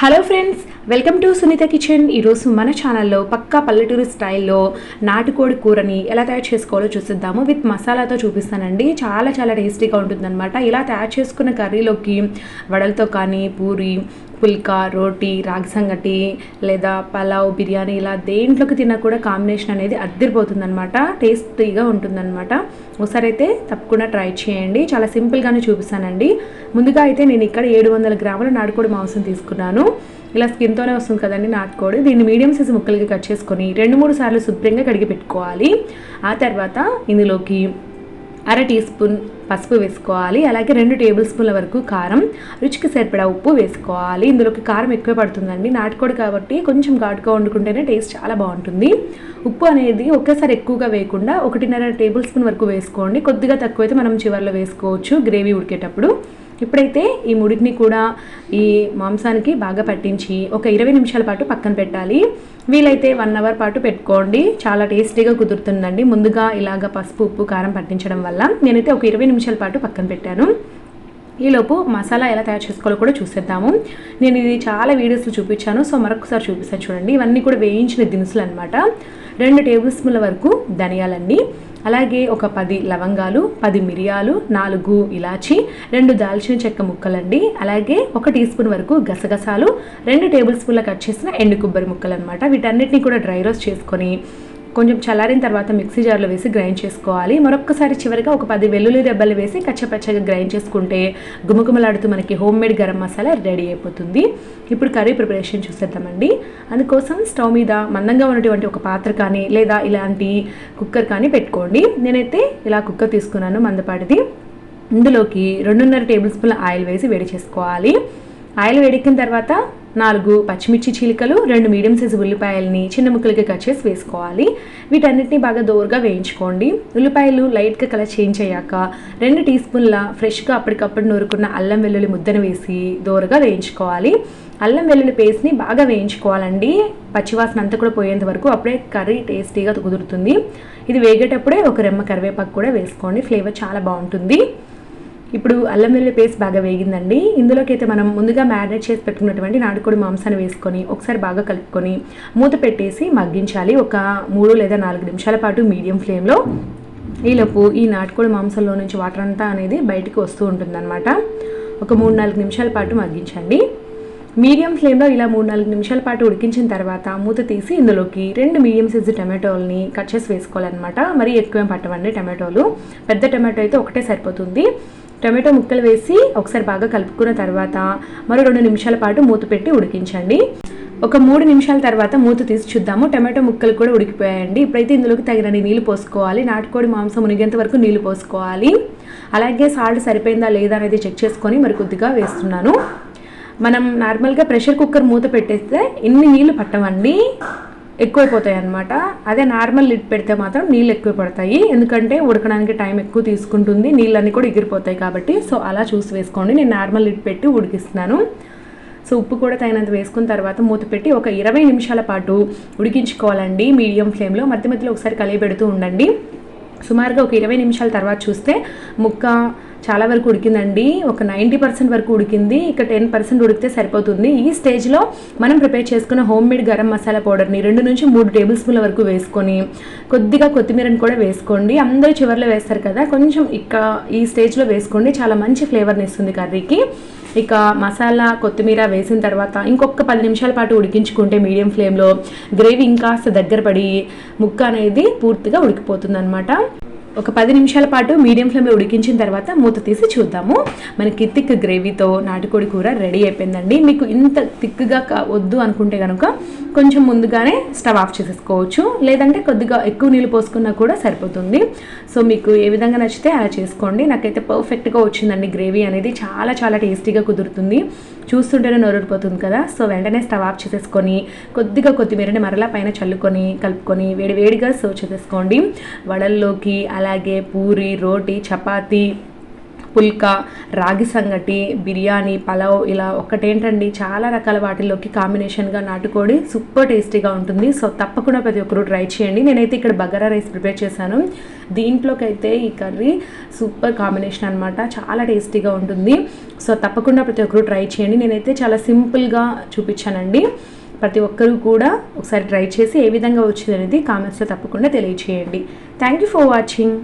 Hello friends, welcome to Sunitha kitchen. ఈరోజు మన ఛానల్లో పక్కా పల్లెటూరు స్టైల్లో నాటుకోడి కూరని ఎలా తయారు చేసుకోవాలో చూసిద్దాము. విత్ మసాలాతో చూపిస్తానండి. చాలా చాలా టేస్టీగా ఉంటుందన్నమాట. ఇలా తయారు చేసుకున్న కర్రీలోకి వడలతో కానీ పూరి పుల్కా రోటీ రాగి సంగటి లేదా పలావ్ బిర్యానీ ఇలా దేంట్లోకి తిన్నా కూడా కాంబినేషన్ అనేది అద్దరిపోతుందన్నమాట. టేస్టీగా ఉంటుందన్నమాట. ఒకసారి అయితే తప్పకుండా ట్రై చేయండి. చాలా సింపుల్గానే చూపిస్తానండి. ముందుగా అయితే నేను ఇక్కడ ఏడు వందల గ్రాముల నాటుకోడి మాంసం తీసుకున్నాను. ఇలా స్కిన్తోనే వస్తుంది కదండి నాటుకోడి దీన్ని మీడియం సైజు ముక్కలకి కట్ చేసుకొని రెండు మూడు సార్లు శుభ్రంగా కడిగి పెట్టుకోవాలి. ఆ తర్వాత ఇందులోకి అర టీ స్పూన్ పసుపు వేసుకోవాలి. అలాగే రెండు టేబుల్ స్పూన్ల వరకు కారం రుచికి సరిపడా ఉప్పు వేసుకోవాలి. ఇందులోకి కారం ఎక్కువ పడుతుందండి. నాటుకోడి కాబట్టి కొంచెం ఘాటుగా వండుకుంటేనే టేస్ట్ చాలా బాగుంటుంది. ఉప్పు అనేది ఒకేసారి ఎక్కువగా వేయకుండా ఒకటిన్నర టేబుల్ స్పూన్ వరకు వేసుకోండి. కొద్దిగా తక్కువైతే మనం చివరిలో వేసుకోవచ్చు గ్రేవీ ఉడికేటప్పుడు. ఇప్పుడైతే ఈ ముడిని కూడా ఈ మాంసానికి బాగా పట్టించి ఒక ఇరవై నిమిషాల పాటు పక్కన పెట్టాలి. వీలైతే వన్ అవర్ పాటు పెట్టుకోండి. చాలా టేస్టీగా కుదురుతుందండి. ముందుగా ఇలాగ పసుపు ఉప్పు కారం పట్టించడం వల్ల నేనైతే ఒక ఇరవై నిమిషాల పాటు పక్కన పెట్టాను. ఈలోపు మసాలా ఎలా తయారు చేసుకోవాలో కూడా చూసేద్దాము. నేను ఇది చాలా వీడియోస్లో చూపించాను సో మరొకసారి చూపిస్తాను చూడండి. ఇవన్నీ కూడా వేయించిన దినుసులు అనమాట రెండు టేబుల్ స్పూన్ల వరకు ధనియాలండి అలాగే ఒక పది లవంగాలు పది మిరియాలు నాలుగు ఇలాచి రెండు దాల్చిన చెక్క ముక్కలండి అలాగే ఒక టీ స్పూన్ వరకు గసగసాలు రెండు టేబుల్ స్పూన్ల కట్ చేసిన ఎండు కొబ్బరి ముక్కలు అనమాట వీటన్నిటిని కూడా డ్రై రోస్ట్ చేసుకొని కొంచెం చల్లారిన తర్వాత మిక్సీ జార్లో వేసి గ్రైండ్ చేసుకోవాలి. మరొకసారి చివరిగా ఒక పది వెల్లుల్లి దెబ్బలు వేసి కచ్చపచ్చగా గ్రైండ్ చేసుకుంటే గుమగుమలాడుతూ మనకి home made garam masala ready అయిపోతుంది. ఇప్పుడు కర్రీ ప్రిపరేషన్ చూసేద్దామండి. అందుకోసం స్టవ్ మీద మందంగా ఉన్నటువంటి ఒక పాత్ర కానీ లేదా ఇలాంటి కుక్కర్ కానీ పెట్టుకోండి. నేనైతే ఇలా కుక్కర్ తీసుకున్నాను మందపాటిది. ఇందులోకి రెండున్నర టేబుల్ స్పూన్ల ఆయిల్ వేసి వేడి చేసుకోవాలి. ఆయిల్ వేడెక్కిన తర్వాత నాలుగు పచ్చిమిర్చి చీలికలు రెండు మీడియం సైజు ఉల్లిపాయలని చిన్న ముక్కలకి కట్ చేసి వేసుకోవాలి. వీటన్నిటిని బాగా దోరగా వేయించుకోండి. ఉల్లిపాయలు లైట్గా కలర్ చేంజ్ అయ్యాక రెండు టీ స్పూన్ల ఫ్రెష్గా అప్పటికప్పుడు నూరుకున్న అల్లం వెల్లుల్లి ముద్దను వేసి దోరగా వేయించుకోవాలి. అల్లం వెల్లుల్లి పేస్ట్ని బాగా వేయించుకోవాలండి. పచ్చివాసన అంతా కూడా పోయేంత వరకు అప్పుడే కర్రీ టేస్టీగా కుదురుతుంది. ఇది వేగేటప్పుడే ఒక రెమ్మ కరివేపాకు కూడా వేసుకోండి. ఫ్లేవర్ చాలా బాగుంటుంది. ఇప్పుడు అల్లం వెల్లుల్లి పేస్ట్ బాగా వేగిందండి. ఇందులోకి అయితే మనం ముందుగా మ్యారినేట్ చేసి పెట్టుకున్నటువంటి నాటుకోడి మాంసాన్ని వేసుకొని ఒకసారి బాగా కలుపుకొని మూత పెట్టేసి మగ్గించాలి. ఒక మూడు లేదా నాలుగు నిమిషాల పాటు మీడియం ఫ్లేమ్లో. ఈలోపు ఈ నాటుకోడి మాంసంలో నుంచి వాటర్ అంతా అనేది బయటికి వస్తూ ఉంటుందన్నమాట. ఒక మూడు నాలుగు నిమిషాల పాటు మగ్గించండి. మీడియం ఫ్లేమ్లో ఇలా మూడు నాలుగు నిమిషాల పాటు ఉడికించిన తర్వాత మూత తీసి ఇందులోకి రెండు మీడియం సైజు టమాటోల్ని కట్ చేసి వేసుకోవాలన్నమాట. మరీ ఎక్కువ పట్టవండి టమాటోలు. పెద్ద టమాటో అయితే ఒకటే సరిపోతుంది. టమాటో ముక్కలు వేసి ఒకసారి బాగా కలుపుకున్న తర్వాత మరో రెండు నిమిషాల పాటు మూత పెట్టి ఉడికించండి. ఒక మూడు నిమిషాల తర్వాత మూత తీసి చూద్దాము. టమాటో ముక్కలు కూడా ఉడికిపోయాయండి. ఇప్పుడైతే ఇందులోకి తగినన్ని నీళ్ళు పోసుకోవాలి. నాటుకోడి మాంసం మునిగేంత వరకు నీళ్ళు పోసుకోవాలి. అలాగే సాల్ట్ సరిపోయిందా లేదా అనేది చెక్ చేసుకొని మరి కొద్దిగా వేస్తున్నాను. మనం నార్మల్గా ప్రెషర్ కుక్కర్ మూత పెట్టేస్తే ఇన్ని నీళ్ళు పట్టవండి. ఎక్కువైపోతాయి అనమాట అదే నార్మల్ లిడ్ పెడితే మాత్రం నీళ్ళు ఎక్కువ పడతాయి. ఎందుకంటే ఉడకడానికి టైం ఎక్కువ తీసుకుంటుంది. నీళ్ళన్నీ కూడా ఎగిరిపోతాయి కాబట్టి. సో అలా చూసి వేసుకోండి. నేను నార్మల్ లిడ్ పెట్టి ఉడికిస్తున్నాను. సో ఉప్పు కూడా తగినంత వేసుకున్న తర్వాత మూత పెట్టి ఒక ఇరవై నిమిషాల పాటు ఉడికించుకోవాలండి మీడియం ఫ్లేమ్లో. మధ్య మధ్యలో ఒకసారి కలియబెడుతూ ఉండండి. సుమారుగా ఒక ఇరవై నిమిషాల తర్వాత చూస్తే ముక్క చాలా వరకు ఉడికిందండి. ఒక నైంటీ పర్సెంట్ వరకు ఉడికింది. ఇక టెన్ పర్సెంట్ ఉడికితే సరిపోతుంది. ఈ స్టేజ్లో మనం ప్రిపేర్ చేసుకున్న హోమ్ మేడ్ గరం మసాలా పౌడర్ని రెండు నుంచి మూడు టేబుల్ స్పూన్ల వరకు వేసుకొని కొద్దిగా కొత్తిమీరని కూడా వేసుకోండి. అందరూ చివరిలో వేస్తారు కదా కొంచెం ఇక ఈ స్టేజ్లో వేసుకోండి. చాలా మంచి ఫ్లేవర్ని ఇస్తుంది కర్రీకి. ఇక మసాలా కొత్తిమీర వేసిన తర్వాత ఇంకొక పది నిమిషాల పాటు ఉడికించుకుంటే మీడియం ఫ్లేమ్లో గ్రేవీ ఇంకాస్త దగ్గర పడి ముక్క అనేది పూర్తిగా ఉడికిపోతుంది అనమాట ఒక పది నిమిషాల పాటు మీడియం ఫ్లేమ్లో ఉడికించిన తర్వాత మూత తీసి చూద్దాము. మనకి థిక్ గ్రేవీతో నాటుకోడి కూర రెడీ అయిపోయిందండి. మీకు ఇంత థిక్గా వద్దు అనుకుంటే కనుక కొంచెం ముందుగానే స్టవ్ ఆఫ్ చేసేసుకోవచ్చు. లేదంటే కొద్దిగా ఎక్కువ నీళ్ళు పోసుకున్నా కూడా సరిపోతుంది. సో మీకు ఏ విధంగా నచ్చితే అలా చేసుకోండి. నాకైతే పర్ఫెక్ట్గా వచ్చిందండి గ్రేవీ అనేది. చాలా చాలా టేస్టీగా కుదురుతుంది. చూస్తుంటేనే నోరూరిపోతుంది కదా. సో వెంటనే స్టవ్ ఆఫ్ చేసేసుకొని కొద్దిగా కొత్తిమీరని మరలా పైన చల్లుకొని కలుపుకొని వేడి వేడిగా సర్వ్ చేసేసుకోండి. వడల్లోకి అలాగే పూరి రోటీ చపాతీ పుల్కా రాగి సంగటి బిర్యానీ పలావ్ ఇలా ఒక్కటేంటండి? చాలా రకాల వాటిల్లోకి కాంబినేషన్గా నాటుకోడి సూపర్ టేస్టీగా ఉంటుంది. సో తప్పకుండా ప్రతి ఒక్కరు ట్రై చేయండి. నేనైతే ఇక్కడ బగారా రైస్ ప్రిపేర్ చేశాను. దీంట్లోకైతే ఈ కర్రీ సూపర్ కాంబినేషన్ అనమాట చాలా టేస్టీగా ఉంటుంది. సో తప్పకుండా ప్రతి ఒక్కరు ట్రై చేయండి. నేనైతే చాలా సింపుల్గా చూపించానండి. ప్రతి ఒక్కరూ కూడా ఒకసారి ట్రై చేసి ఏ విధంగా వచ్చింది అనేది కామెంట్స్లో తప్పకుండా తెలియచేయండి. Thank you for watching